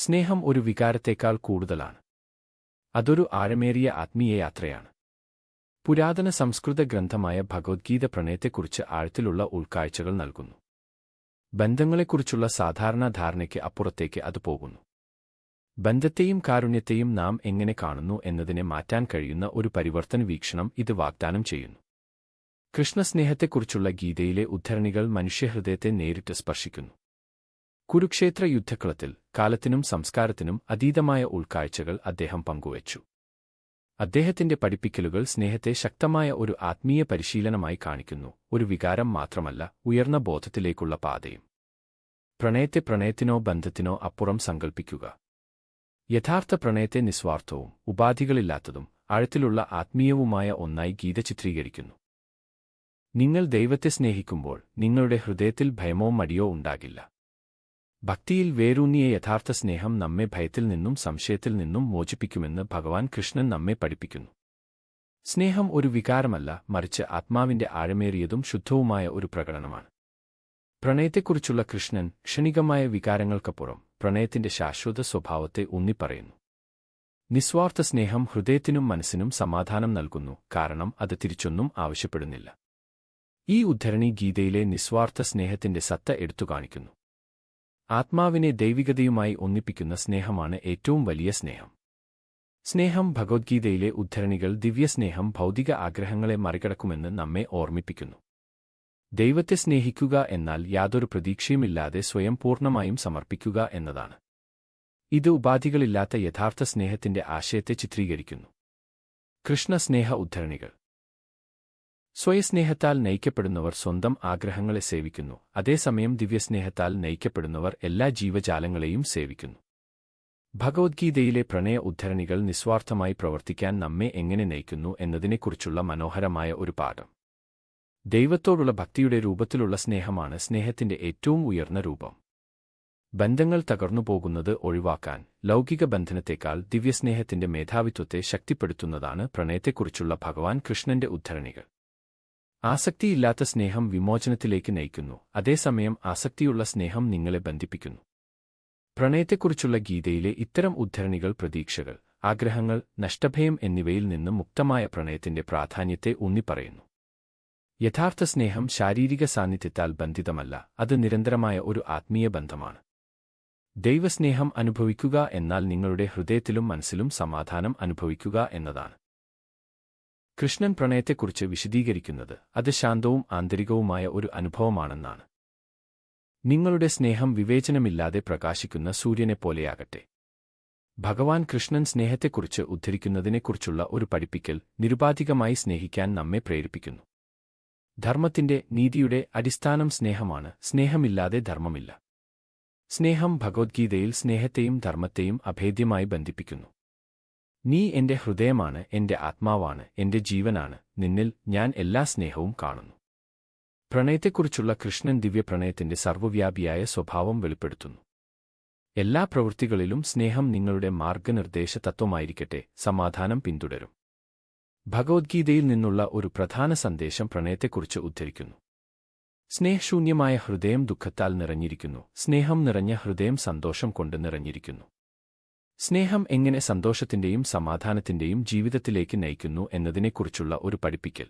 സ്നേഹം ഒരു വികാരത്തേക്കാൾ കൂടുതലാണ്. അതൊരു ആഴമേറിയ ആത്മീയ യാത്രയാണ്. പുരാതന സംസ്കൃത ഗ്രന്ഥമായ ഭഗവത്ഗീത പ്രണയത്തെക്കുറിച്ച് ആഴത്തിലുള്ള ഉൾക്കാഴ്ചകൾ നൽകുന്നു. ബന്ധങ്ങളെക്കുറിച്ചുള്ള സാധാരണ ധാരണയ്ക്ക് അപ്പുറത്തേക്ക് അത് പോകുന്നു. ബന്ധത്തെയും കാരുണ്യത്തെയും നാം എങ്ങനെ കാണുന്നു എന്നതിനെ മാറ്റാൻ കഴിയുന്ന ഒരു പരിവർത്തന വീക്ഷണം ഇത് വാഗ്ദാനം ചെയ്യുന്നു. കൃഷ്ണസ്നേഹത്തെക്കുറിച്ചുള്ള ഗീതയിലെ ഉദ്ധരണികൾ മനുഷ്യഹൃദയത്തെ നേരിട്ട് സ്പർശിക്കുന്നു. കുരുക്ഷേത്ര യുദ്ധക്കളത്തിൽ കാലത്തിനും സംസ്കാരത്തിനും അതീതമായ ഉൾക്കാഴ്ചകൾ അദ്ദേഹം പങ്കുവച്ചു. അദ്ദേഹത്തിന്റെ പഠിപ്പിക്കലുകൾ സ്നേഹത്തെ ശക്തമായ ഒരു ആത്മീയ പരിശീലനമായി കാണിക്കുന്നു ഒരു വികാരം മാത്രമല്ല ഉയർന്ന ബോധത്തിലേക്കുള്ള പാതയും. പ്രണയത്തെ പ്രണയത്തിനോ ബന്ധത്തിനോ അപ്പുറം സങ്കൽപ്പിക്കുക. യഥാർത്ഥ പ്രണയത്തെ നിസ്വാർത്ഥവും ഉപാധികളില്ലാത്തതും ആഴത്തിലുള്ള ആത്മീയവുമായ ഒന്നായി ഗീത ചിത്രീകരിക്കുന്നു. നിങ്ങൾ ദൈവത്തെ സ്നേഹിക്കുമ്പോൾ നിങ്ങളുടെ ഹൃദയത്തിൽ ഭയമോ മടിയോ ഉണ്ടാകില്ല. ഭക്തിയിൽ വേരൂന്നിയ യഥാർത്ഥ സ്നേഹം നമ്മെ ഭയത്തിൽ നിന്നും സംശയത്തിൽ നിന്നും മോചിപ്പിക്കുമെന്ന് ഭഗവാൻ കൃഷ്ണൻ നമ്മെ പഠിപ്പിക്കുന്നു. സ്നേഹം ഒരു വികാരമല്ല മറിച്ച് ആത്മാവിന്റെ ആഴമേറിയതും ശുദ്ധവുമായ ഒരു പ്രകടനമാണ്. പ്രണയത്തെക്കുറിച്ചുള്ള കൃഷ്ണൻ ക്ഷണികമായ വികാരങ്ങൾക്കപ്പുറം പ്രണയത്തിന്റെ ശാശ്വത സ്വഭാവത്തെ ഊന്നിപ്പറയുന്നു നിസ്വാർത്ഥ സ്നേഹം ഹൃദയത്തിനും മനസ്സിനും സമാധാനം നൽകുന്നു കാരണം അത് തിരിച്ചൊന്നും ആവശ്യപ്പെടുന്നില്ല. ഈ ഉദ്ധരണി ഗീതയിലെ നിസ്വാർത്ഥ സ്നേഹത്തിന്റെ സത്ത എടുത്തുകാണിക്കുന്നു. ആത്മാവിനെ ദൈവികതയുമായി ഒന്നിപ്പിക്കുന്ന സ്നേഹമാണ് ഏറ്റവും വലിയ സ്നേഹം. സ്നേഹം ഭഗവത്ഗീതയിലെ ഉദ്ധരണികൾ ദിവ്യസ്നേഹം ഭൗതിക ആഗ്രഹങ്ങളെ മറികടക്കുമെന്ന് നമ്മെ ഓർമ്മിപ്പിക്കുന്നു. ദൈവത്തെ സ്നേഹിക്കുക എന്നാൽ യാതൊരു പ്രതീക്ഷയുമില്ലാതെ സ്വയം പൂർണമായും സമർപ്പിക്കുക എന്നതാണ്. ഇത് ഉപാധികളില്ലാത്ത യഥാർത്ഥ സ്നേഹത്തിന്റെ ആശയത്തെ ചിത്രീകരിക്കുന്നു. കൃഷ്ണസ്നേഹ ഉദ്ധരണികൾ. സ്വയസ്നേഹത്താൽ നയിക്കപ്പെടുന്നവർ സ്വന്തം ആഗ്രഹങ്ങളെ സേവിക്കുന്നു. അതേസമയം ദിവ്യസ്നേഹത്താൽ നയിക്കപ്പെടുന്നവർ എല്ലാ ജീവജാലങ്ങളെയും സേവിക്കുന്നു. ഭഗവത്ഗീതയിലെ പ്രണയ ഉദ്ധരണികൾ നിസ്വാർത്ഥമായി പ്രവർത്തിക്കാൻ നമ്മെ എങ്ങനെ നയിക്കുന്നു എന്നതിനെക്കുറിച്ചുള്ള മനോഹരമായ ഒരു പാഠം. ദൈവത്തോടുള്ള ഭക്തിയുടെ രൂപത്തിലുള്ള സ്നേഹമാണ് സ്നേഹത്തിന്റെ ഏറ്റവും ഉയർന്ന രൂപം. ബന്ധങ്ങൾ തകർന്നുപോകുന്നത് ഒഴിവാക്കാൻ ലൗകിക ബന്ധനത്തേക്കാൾ ദിവ്യസ്നേഹത്തിന്റെ മേധാവിത്വത്തെ ശക്തിപ്പെടുത്തുന്നതാണ് പ്രണയത്തെക്കുറിച്ചുള്ള ഭഗവാൻ കൃഷ്ണന്റെ ഉദ്ധരണികൾ. ആസക്തിയില്ലാത്ത സ്നേഹം വിമോചനത്തിലേക്ക് നയിക്കുന്നു. അതേസമയം ആസക്തിയുള്ള സ്നേഹം നിങ്ങളെ ബന്ധിപ്പിക്കുന്നു. പ്രണയത്തെക്കുറിച്ചുള്ള ഗീതയിലെ ഇത്തരം ഉദ്ധരണികൾ പ്രതീക്ഷകൾ ആഗ്രഹങ്ങൾ നഷ്ടഭയം എന്നിവയിൽ നിന്ന് മുക്തമായ പ്രണയത്തിന്റെ പ്രാധാന്യത്തെ ഊന്നിപ്പറയുന്നു യഥാർത്ഥ സ്നേഹം ശാരീരിക സാന്നിധ്യത്താൽ ബന്ധിതമല്ല അത് നിരന്തരമായ ഒരു ആത്മീയ ബന്ധമാണ്. ദൈവസ്നേഹം അനുഭവിക്കുക എന്നാൽ നിങ്ങളുടെ ഹൃദയത്തിലും മനസ്സിലും സമാധാനം അനുഭവിക്കുക എന്നതാണ്. കൃഷ്ണൻ പ്രണയത്തെക്കുറിച്ച് വിശദീകരിക്കുന്നത് അത് ശാന്തവും ആന്തരികവുമായ ഒരു അനുഭവമാണെന്നാണ്. നിങ്ങളുടെ സ്നേഹം വിവേചനമില്ലാതെ പ്രകാശിക്കുന്ന സൂര്യനെപ്പോലെയാകട്ടെ ഭഗവാൻ കൃഷ്ണൻ സ്നേഹത്തെക്കുറിച്ച് ഉദ്ധരിക്കുന്നതിനെക്കുറിച്ചുള്ള ഒരു പഠിപ്പിക്കൽ നിരുപാധികമായി സ്നേഹിക്കാൻ നമ്മെ പ്രേരിപ്പിക്കുന്നു. ധർമ്മത്തിന്റെ നീതിയുടെ അടിസ്ഥാനം സ്നേഹമാണ് സ്നേഹമില്ലാതെ ധർമ്മമില്ല. സ്നേഹം ഭഗവത്ഗീതയിൽ സ്നേഹത്തെയും ധർമ്മത്തെയും അഭേദ്യമായി ബന്ധിപ്പിക്കുന്നു. നീ എന്റെ ഹൃദയമാണ് എന്റെ ആത്മാവാണ് എന്റെ ജീവനാണ്. നിന്നിൽ ഞാൻ എല്ലാ സ്നേഹവും കാണുന്നു. പ്രണയത്തെക്കുറിച്ചുള്ള കൃഷ്ണൻ ദിവ്യപ്രണയത്തിന്റെ സർവവ്യാപിയായ സ്വഭാവം വെളിപ്പെടുത്തുന്നു. എല്ലാ പ്രവൃത്തികളിലും സ്നേഹം നിങ്ങളുടെ മാർഗനിർദ്ദേശ തത്വമായിരിക്കട്ടെ സമാധാനം പിന്തുടരും. ഭഗവത്ഗീതയിൽ നിന്നുള്ള ഒരു പ്രധാന സന്ദേശം പ്രണയത്തെക്കുറിച്ച് ഉദ്ധരിക്കുന്നു. സ്നേഹശൂന്യമായ ഹൃദയം ദുഃഖത്താൽ നിറഞ്ഞിരിക്കുന്നു. സ്നേഹം നിറഞ്ഞ ഹൃദയം സന്തോഷം കൊണ്ട് നിറഞ്ഞിരിക്കുന്നു. സ്നേഹം എങ്ങനെ സന്തോഷത്തിന്റെയും സമാധാനത്തിന്റെയും ജീവിതത്തിലേക്ക് നയിക്കുന്നു എന്നതിനെക്കുറിച്ചുള്ള ഒരു പഠിപ്പിക്കൽ.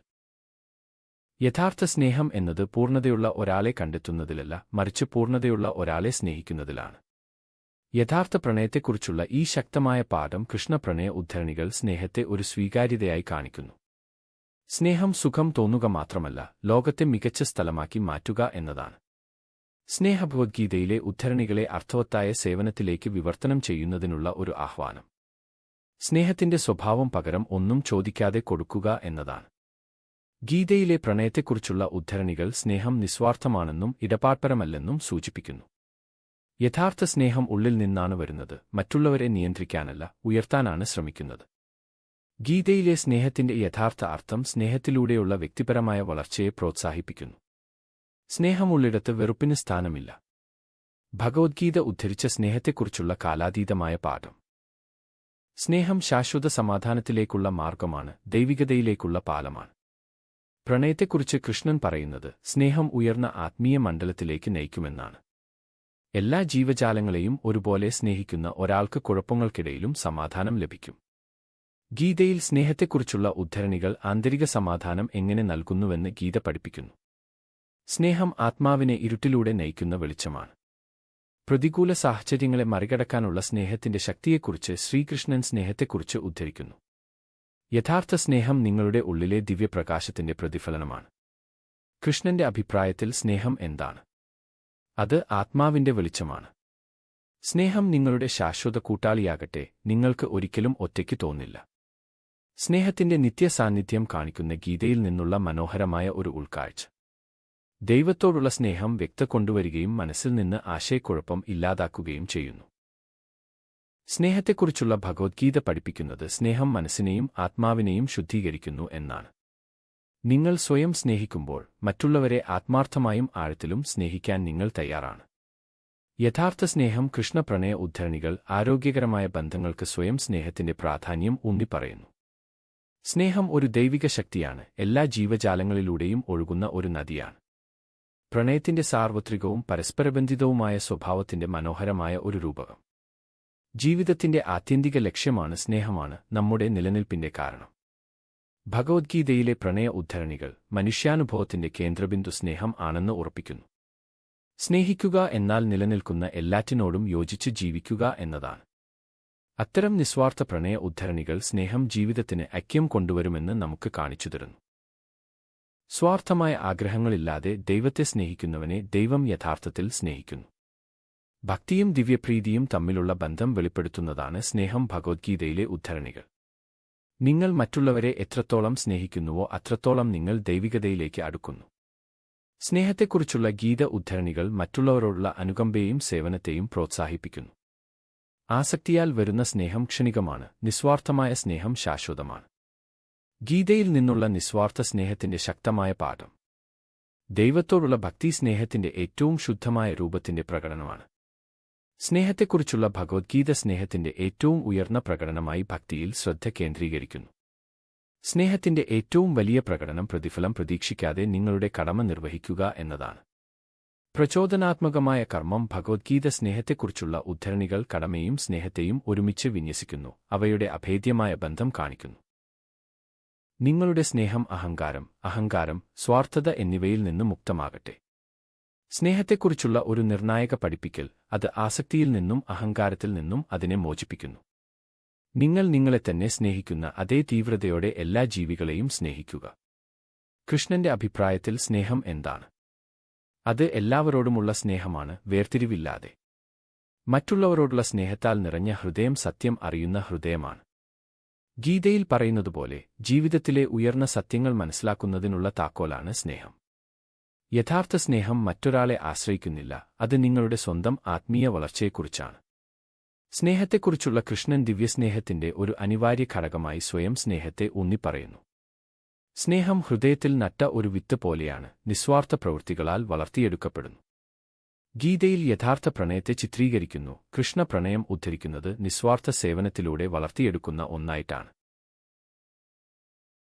യഥാർത്ഥ സ്നേഹം എന്നത് പൂർണതയുള്ള ഒരാളെ കണ്ടെത്തുന്നതിലല്ല മറിച്ച് പൂർണതയുള്ള ഒരാളെ സ്നേഹിക്കുന്നതിലാണ്. യഥാർത്ഥ പ്രണയത്തെക്കുറിച്ചുള്ള ഈ ശക്തമായ പാഠം കൃഷ്ണപ്രണയ ഉദ്ധരണികൾ സ്നേഹത്തെ ഒരു സ്വീകാര്യതയായി കാണിക്കുന്നു. സ്നേഹം സുഖം തോന്നുക മാത്രമല്ല ലോകത്തെ മികച്ച സ്ഥലമാക്കി മാറ്റുക എന്നതാണ്. സ്നേഹഭഗവത്ഗീതയിലെ ഉദ്ധരണികളെ അർത്ഥവത്തായ സേവനത്തിലേക്ക് വിവർത്തനം ചെയ്യുന്നതിനുള്ള ഒരു ആഹ്വാനം. സ്നേഹത്തിന്റെ സ്വഭാവം പകരം ഒന്നും ചോദിക്കാതെ കൊടുക്കുക എന്നതാണ്. ഗീതയിലെ പ്രണയത്തെക്കുറിച്ചുള്ള ഉദ്ധരണികൾ സ്നേഹം നിസ്വാർത്ഥമാണെന്നും ഇടപാട്പരമല്ലെന്നും സൂചിപ്പിക്കുന്നു. യഥാർത്ഥ സ്നേഹം ഉള്ളിൽ നിന്നാണ് വരുന്നത് മറ്റുള്ളവരെ നിയന്ത്രിക്കാനല്ല ഉയർത്താനാണ് ശ്രമിക്കുന്നത്. ഗീതയിലെ സ്നേഹത്തിന്റെ യഥാർത്ഥ അർത്ഥം സ്നേഹത്തിലൂടെയുള്ള വ്യക്തിപരമായ വളർച്ചയെ പ്രോത്സാഹിപ്പിക്കുന്നു. സ്നേഹമുള്ളിടത്ത് വെറുപ്പിന് സ്ഥാനമില്ല. ഭഗവത്ഗീത ഉദ്ധരിച്ച സ്നേഹത്തെക്കുറിച്ചുള്ള കാലാതീതമായ പാഠം. സ്നേഹം ശാശ്വത സമാധാനത്തിലേക്കുള്ള മാർഗമാണ് ദൈവികതയിലേക്കുള്ള പാലമാണ്. പ്രണയത്തെക്കുറിച്ച് കൃഷ്ണൻ പറയുന്നത് സ്നേഹം ഉയർന്ന ആത്മീയ മണ്ഡലത്തിലേക്ക് നയിക്കുമെന്നാണ്. എല്ലാ ജീവജാലങ്ങളെയും ഒരുപോലെ സ്നേഹിക്കുന്ന ഒരാൾക്ക് കുഴപ്പങ്ങൾക്കിടയിലും സമാധാനം ലഭിക്കും. ഗീതയിൽ സ്നേഹത്തെക്കുറിച്ചുള്ള ഉദ്ധരണികൾ ആന്തരിക സമാധാനം എങ്ങനെ നൽകുന്നുവെന്ന് ഗീത പഠിപ്പിക്കുന്നു. സ്നേഹം ആത്മാവിനെ ഇരുട്ടിലൂടെ നയിക്കുന്ന വെളിച്ചമാണ്. പ്രതികൂല സാഹചര്യങ്ങളെ മറികടക്കാനുള്ള സ്നേഹത്തിന്റെ ശക്തിയെക്കുറിച്ച് ശ്രീകൃഷ്ണൻ സ്നേഹത്തെക്കുറിച്ച് ഉദ്ധരിക്കുന്നു. യഥാർത്ഥ സ്നേഹം നിങ്ങളുടെ ഉള്ളിലെ ദിവ്യപ്രകാശത്തിന്റെ പ്രതിഫലനമാണ്. കൃഷ്ണന്റെ അഭിപ്രായത്തിൽ സ്നേഹം എന്താണ്? അത് ആത്മാവിന്റെ വെളിച്ചമാണ്. സ്നേഹം നിങ്ങളുടെ ശാശ്വത കൂട്ടാളിയാകട്ടെ നിങ്ങൾക്ക് ഒരിക്കലും ഒറ്റയ്ക്ക് തോന്നില്ല. സ്നേഹത്തിന്റെ നിത്യസാന്നിധ്യം കാണിക്കുന്ന ഗീതയിൽ നിന്നുള്ള മനോഹരമായ ഒരു ഉൾക്കാഴ്ച. ദൈവത്തോടുള്ള സ്നേഹം വ്യക്ത കൊണ്ടുവരികയും മനസ്സിൽ നിന്ന് ആശയക്കുഴപ്പം ഇല്ലാതാക്കുകയും ചെയ്യുന്നു. സ്നേഹത്തെക്കുറിച്ചുള്ള ഭഗവത്ഗീത പഠിപ്പിക്കുന്നത് സ്നേഹം മനസ്സിനെയും ആത്മാവിനെയും ശുദ്ധീകരിക്കുന്നു എന്നാണ്. നിങ്ങൾ സ്വയം സ്നേഹിക്കുമ്പോൾ മറ്റുള്ളവരെ ആത്മാർത്ഥമായും ആഴത്തിലും സ്നേഹിക്കാൻ നിങ്ങൾ തയ്യാറാണ്. യഥാർത്ഥ സ്നേഹം കൃഷ്ണപ്രണയ ഉദ്ധരണികൾ ആരോഗ്യകരമായ ബന്ധങ്ങൾക്ക് സ്വയം സ്നേഹത്തിന്റെ പ്രാധാന്യം ഊന്നിപ്പറയുന്നു സ്നേഹം ഒരു ദൈവിക ശക്തിയാണ് എല്ലാ ജീവജാലങ്ങളിലൂടെയും ഒഴുകുന്ന ഒരു നദിയാണ്. പ്രണയത്തിന്റെ സാർവത്രികവും പരസ്പരബന്ധിതവുമായ സ്വഭാവത്തിന്റെ മനോഹരമായ ഒരു രൂപകം ജീവിതത്തിന്റെ ആത്യന്തിക ലക്ഷ്യമാണ് സ്നേഹമാണ് നമ്മുടെ നിലനിൽപ്പിന്റെ കാരണം. ഭഗവത്ഗീതയിലെ പ്രണയ ഉദ്ധരണികൾ മനുഷ്യാനുഭവത്തിന്റെ കേന്ദ്രബിന്ദു സ്നേഹം ആണെന്ന് ഉറപ്പിക്കുന്നു. സ്നേഹിക്കുക എന്നാൽ നിലനിൽക്കുന്ന എല്ലാറ്റിനോടും യോജിച്ച് ജീവിക്കുക എന്നതാണ്. അത്തരം നിസ്വാർത്ഥ പ്രണയ ഉദ്ധരണികൾ സ്നേഹം ജീവിതത്തിന് ഐക്യം കൊണ്ടുവരുമെന്ന് നമുക്ക് കാണിച്ചു തരുന്നു. സ്വാർത്ഥമായ ആഗ്രഹങ്ങളില്ലാതെ ദൈവത്തെ സ്നേഹിക്കുന്നവനെ ദൈവം യഥാർത്ഥത്തിൽ സ്നേഹിക്കുന്നു. ഭക്തിയും ദിവ്യപ്രീതിയും തമ്മിലുള്ള ബന്ധം വെളിപ്പെടുത്തുന്നതാണ് സ്നേഹം ഭഗവത്ഗീതയിലെ ഉദ്ധരണികൾ. നിങ്ങൾ മറ്റുള്ളവരെ എത്രത്തോളം സ്നേഹിക്കുന്നുവോ അത്രത്തോളം നിങ്ങൾ ദൈവികതയിലേക്ക് അടുക്കുന്നു. സ്നേഹത്തെക്കുറിച്ചുള്ള ഗീത ഉദ്ധരണികൾ മറ്റുള്ളവരോടുള്ള അനുകമ്പയെയും സേവനത്തെയും പ്രോത്സാഹിപ്പിക്കുന്നു. ആസക്തിയാൽ വരുന്ന സ്നേഹം ക്ഷണികമാണ് നിസ്വാർത്ഥമായ സ്നേഹം ശാശ്വതമാണ്. ഗീതയിൽ നിന്നുള്ള നിസ്വാർത്ഥ സ്നേഹത്തിന്റെ ശക്തമായ പാഠം. ദൈവത്തോടുള്ള ഭക്തി സ്നേഹത്തിന്റെ ഏറ്റവും ശുദ്ധമായ രൂപത്തിന്റെ പ്രകടനമാണ്. സ്നേഹത്തെക്കുറിച്ചുള്ള ഭഗവത്ഗീത സ്നേഹത്തിന്റെ ഏറ്റവും ഉയർന്ന പ്രകടനമായി ഭക്തിയിൽ ശ്രദ്ധ കേന്ദ്രീകരിക്കുന്നു. സ്നേഹത്തിന്റെ ഏറ്റവും വലിയ പ്രകടനം പ്രതിഫലം പ്രതീക്ഷിക്കാതെ നിങ്ങളുടെ കടമ നിർവഹിക്കുക എന്നതാണ്. പ്രചോദനാത്മകമായ കർമ്മം ഭഗവത്ഗീത സ്നേഹത്തെക്കുറിച്ചുള്ള ഉദ്ധരണികൾ കടമയും സ്നേഹത്തെയും ഒരുമിച്ച് വിന്യസിക്കുന്നു അവയുടെ അഭേദ്യമായ ബന്ധം കാണിക്കുന്നു. നിങ്ങളുടെ സ്നേഹം അഹങ്കാരം അഹങ്കാരം സ്വാർത്ഥത എന്നിവയിൽ നിന്ന് മുക്തമാകട്ടെ. സ്നേഹത്തെക്കുറിച്ചുള്ള ഒരു നിർണായക പഠിപ്പിക്കൽ അത് ആസക്തിയിൽ നിന്നും അഹങ്കാരത്തിൽ നിന്നും അതിനെ മോചിപ്പിക്കുന്നു. നിങ്ങൾ നിങ്ങളെ തന്നെ സ്നേഹിക്കുന്ന അതേ തീവ്രതയോടെ എല്ലാ ജീവികളെയും സ്നേഹിക്കുക. കൃഷ്ണന്റെ അഭിപ്രായത്തിൽ സ്നേഹം എന്താണ്? അത് എല്ലാവരോടുമുള്ള സ്നേഹമാണ് വേർതിരിവില്ലാതെ. മറ്റുള്ളവരോടുള്ള സ്നേഹത്താൽ നിറഞ്ഞ ഹൃദയം സത്യം അറിയുന്ന ഹൃദയമാണ്. ഗീതയിൽ പറയുന്നതുപോലെ ജീവിതത്തിലെ ഉയർന്ന സത്യങ്ങൾ മനസ്സിലാക്കുന്നതിനുള്ള താക്കോലാണ് സ്നേഹം. യഥാർത്ഥ സ്നേഹം മറ്റൊരാളെ ആശ്രയിക്കുന്നില്ല അത് നിങ്ങളുടെ സ്വന്തം ആത്മീയ വളർച്ചയെക്കുറിച്ചാണ്. സ്നേഹത്തെക്കുറിച്ചുള്ള കൃഷ്ണൻ ദിവ്യസ്നേഹത്തിന്റെ ഒരു അനിവാര്യ ഘടകമായി സ്വയം സ്നേഹത്തെ ഊന്നിപ്പറയുന്നു. സ്നേഹം ഹൃദയത്തിൽ നട്ട ഒരു വിത്ത് പോലെയാണ് നിസ്വാർത്ഥ പ്രവൃത്തികളാൽ വളർത്തിയെടുക്കപ്പെടുന്നു. ഗീതയിൽ യഥാർത്ഥ പ്രണയത്തെ ചിത്രീകരിക്കുന്നു. കൃഷ്ണ പ്രണയം ഉദ്ധരിക്കുന്നത് നിസ്വാർത്ഥ സേവനത്തിലൂടെ വളർത്തിയെടുക്കുന്ന ഒന്നായിട്ടാണ്.